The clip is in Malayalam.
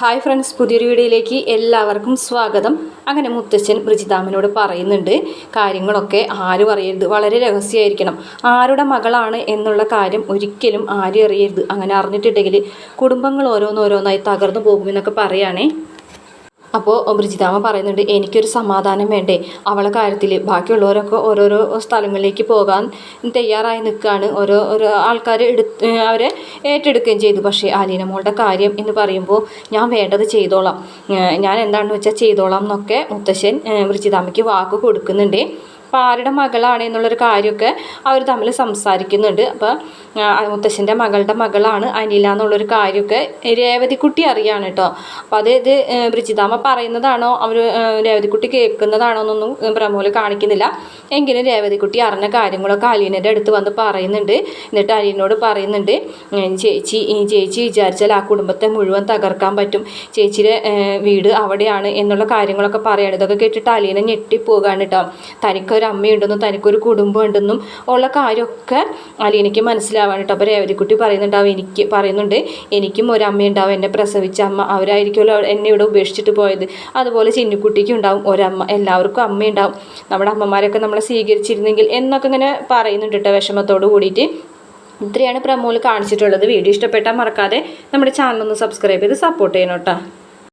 ഹായ് ഫ്രണ്ട്സ് പുതിയൊരു വീഡിയോയിലേക്ക് എല്ലാവർക്കും സ്വാഗതം. അങ്ങനെ മുത്തച്ഛൻ ബ്രിജിതാമിനോട് പറയുന്നുണ്ട് കാര്യങ്ങളൊക്കെ ആരും അറിയരുത് വളരെ രഹസ്യമായിരിക്കണം. ആരുടെ മകളാണ് എന്നുള്ള കാര്യം ഒരിക്കലും ആരും അറിയരുത്. അങ്ങനെ അറിഞ്ഞിട്ടുണ്ടെങ്കിൽ കുടുംബങ്ങൾ ഓരോന്നോരോന്നായി തകർന്നു പോകുമെന്നൊക്കെ പറയുകയാണേ. അപ്പോൾ ബ്രിജിതാമ പറയുന്നുണ്ട് എനിക്കൊരു സമാധാനം വേണ്ടേ? അവളെ കാര്യത്തിൽ ബാക്കിയുള്ളവരൊക്കെ ഓരോരോ സ്ഥലങ്ങളിലേക്ക് പോകാൻ തയ്യാറായി നിൽക്കുകയാണ് ഓരോ ഓരോ ആൾക്കാർ എടുത്ത് അവരെ ഏറ്റെടുക്കുകയും ചെയ്തു. പക്ഷേ ആലീന മോളുടെ കാര്യം എന്ന് പറയുമ്പോൾ ഞാൻ വേണ്ടത് ചെയ്തോളാം. ഞാൻ എന്താണെന്ന് വെച്ചാൽ ചെയ്തോളാം എന്നൊക്കെ മുത്തശ്ശൻ ബ്രിജിതാമയ്ക്ക് വാക്ക് കൊടുക്കുന്നുണ്ട്. അപ്പോൾ ആരുടെ മകളാണ് എന്നുള്ളൊരു കാര്യമൊക്കെ അവർ തമ്മിൽ സംസാരിക്കുന്നുണ്ട്. അപ്പോൾ മുത്തശ്ശന്റെ മകളുടെ മകളാണ് അനില എന്നുള്ളൊരു കാര്യമൊക്കെ രേവതിക്കുട്ടി അറിയാണ് കേട്ടോ. അപ്പോൾ അത് ഇത് ബ്രിജിതാമ്മ പറയുന്നതാണോ? അവർ രേവതിക്കുട്ടി കേൾക്കുന്നതാണോ എന്നൊന്നും പ്രമോൽ കാണിക്കുന്നില്ല. എങ്കിലും രേവതിക്കുട്ടി അറിഞ്ഞ കാര്യങ്ങളൊക്കെ അലീനയുടെ അടുത്ത് വന്ന് പറയുന്നുണ്ട്. എന്നിട്ട് അലീനോട് പറയുന്നുണ്ട് ചേച്ചി ചേച്ചി വിചാരിച്ചാൽ ആ കുടുംബത്തെ മുഴുവൻ തകർക്കാൻ പറ്റും. ചേച്ചിയുടെ വീട് അവിടെയാണ് എന്നുള്ള കാര്യങ്ങളൊക്കെ പറയാണ്. ഇതൊക്കെ കേട്ടിട്ട് അലീന ഞെട്ടിപ്പോകാണ് കേട്ടോ. തനിക്കൊരു അമ്മയുണ്ടെന്നും തനിക്കൊരു കുടുംബം ഉണ്ടെന്നും ഉള്ള കാര്യമൊക്കെ അലീനയ്ക്ക് മനസ്സിലാവാണ് കേട്ടോ. അപ്പോൾ രേവതിക്കുട്ടി പറയുന്നുണ്ടാവും എനിക്ക് പറയുന്നുണ്ട് എനിക്കും ഒരു അമ്മയുണ്ടാവും എന്നെ പ്രസവിച്ച അമ്മ അവരായിരിക്കുമല്ലോ എന്നെ ഇവിടെ ഉപേക്ഷിച്ചിട്ട് പോയത്. അതുപോലെ ചിന്നിക്കുട്ടിക്കും ഉണ്ടാവും ഒരമ്മ എല്ലാവർക്കും അമ്മയുണ്ടാവും. നമ്മുടെ അമ്മമാരൊക്കെ നമ്മളെ സ്വീകരിച്ചിരുന്നെങ്കിൽ എന്നൊക്കെ ഇങ്ങനെ പറയുന്നുണ്ട് കേട്ടോ വിഷമത്തോട് കൂടിയിട്ട്. ഇത്രയാണ് പ്രമോൽ കാണിച്ചിട്ടുള്ളത്. വീഡിയോ ഇഷ്ടപ്പെട്ടാൽ മറക്കാതെ നമ്മുടെ ചാനൽ ഒന്ന് സബ്സ്ക്രൈബ് ചെയ്ത് സപ്പോർട്ട് ചെയ്യണം കേട്ടോ.